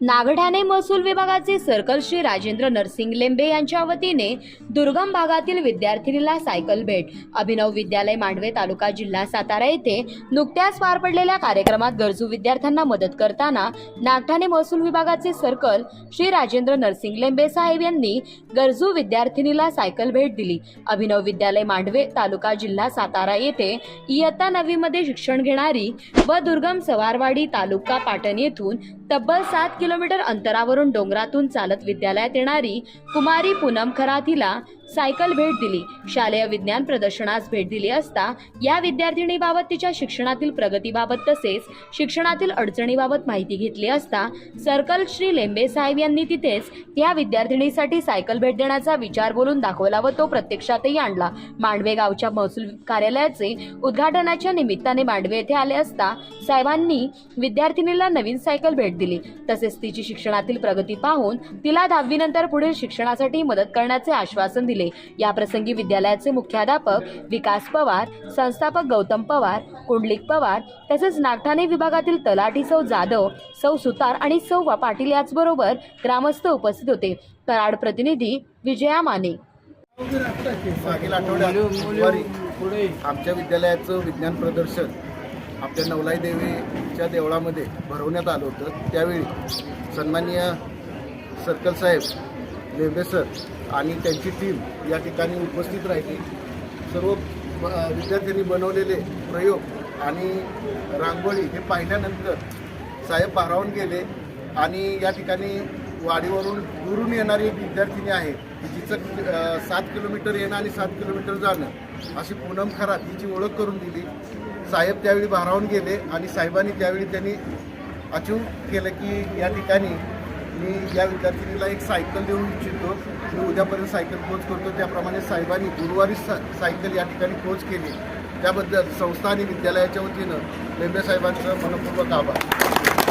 नागठाणे महसूल विभागाचे सर्कल श्री राजेंद्र नरसिंग लेंबे यांच्या वतीने दुर्गम भागातील विद्यार्थिनीला सायकल भेट. अभिनव विद्यालय मांडवे तालुका जिल्हा सातारा येथे नुकत्याच पार पडलेल्या कार्यक्रमात गरजू विद्यार्थ्यांना मदत करताना नागठाणे महसूल विभागाचे सर्कल श्री राजेंद्र नरसिंग लेंबे साहेब यांनी गरजू विद्यार्थिनीला सायकल भेट दिली. अभिनव विद्यालय मांडवे तालुका जिल्हा सातारा येथे इयत्ता नववीमध्ये शिक्षण घेणारी व दुर्गम सवारवाडी तालुका पाटण येथून तब्बल सात किलोमीटर अंतरावरून डोंगरातून चालत विद्यालयात येणारी कुमारी पूनम खरात हिला सायकल भेट दिली. शालेय विज्ञान प्रदर्शनास भेट दिली असता या विद्यार्थिनीबाबत तिच्या शिक्षणातील प्रगतीबाबत तसेच शिक्षणातील अडचणीबाबत माहिती घेतली असता सर्कल श्री लेंबे साहेब यांनी तिथेच त्या विद्यार्थिनीसाठी सायकल भेट देण्याचा विचार बोलून दाखवला व तो प्रत्यक्षातही आणला. मांडवे गावच्या महसूल कार्यालयाचे उद्घाटनाच्या निमित्ताने मांडवे येथे आले असता साहेबांनी विद्यार्थिनीला नवीन सायकल भेट दिली. तसेच तिची शिक्षणातील प्रगती पाहून तिला दहावीनंतर पुढील शिक्षणासाठी मदत करण्याचे आश्वासन दिले. दिले याप्रसंगी विद्यालयाचे मुख्याध्यापक विकास पवार संस्थापक गौतम पवार कुंडलिक पवार तसेच नागठाणे विभागातील तलाठी सौ जाधव सौ सुतार आणि सौ वा पाटील याचबरोबर ग्रामस्थ उपस्थित होते. कराड प्रतिनिधी विजया माने. मागील आठवड्यात आमच्या विद्यालयाचं विज्ञान प्रदर्शन आपल्या नवलाई देवीच्या देवळामध्ये भरवण्यात आलं होतं. त्यावेळी सन्माननीय सर्कल साहेब लेंबे सर आणि त्यांची टीम या ठिकाणी उपस्थित राहिली सर्व विद्यार्थ्यांनी बनवलेले प्रयोग आणि रांगोळी हे पाहिल्यानंतर साहेब भारावून गेले आणि या ठिकाणी वाडीवरून दुरून येणारी एक विद्यार्थिनी आहे की जिचं सात किलोमीटर येणं आणि सात किलोमीटर जाणं अशी पूनम खरात हिची ओळख करून दिली. साहेब त्यावेळी भारावून गेले आणि साहेबांनी त्यावेळी त्यांनी अचीव केलं की या ठिकाणी मी या विद्यार्थिनीला एक सायकल देऊ इच्छितो. मी उद्यापर्यंत सायकल पोच करतो. त्याप्रमाणे साहेबांनी गुरुवारी सा सायकल या ठिकाणी पोच केली. त्याबद्दल संस्था आणि विद्यालयाच्या वतीनं लेंबे साहेबांचं मनपूर्वक आभार.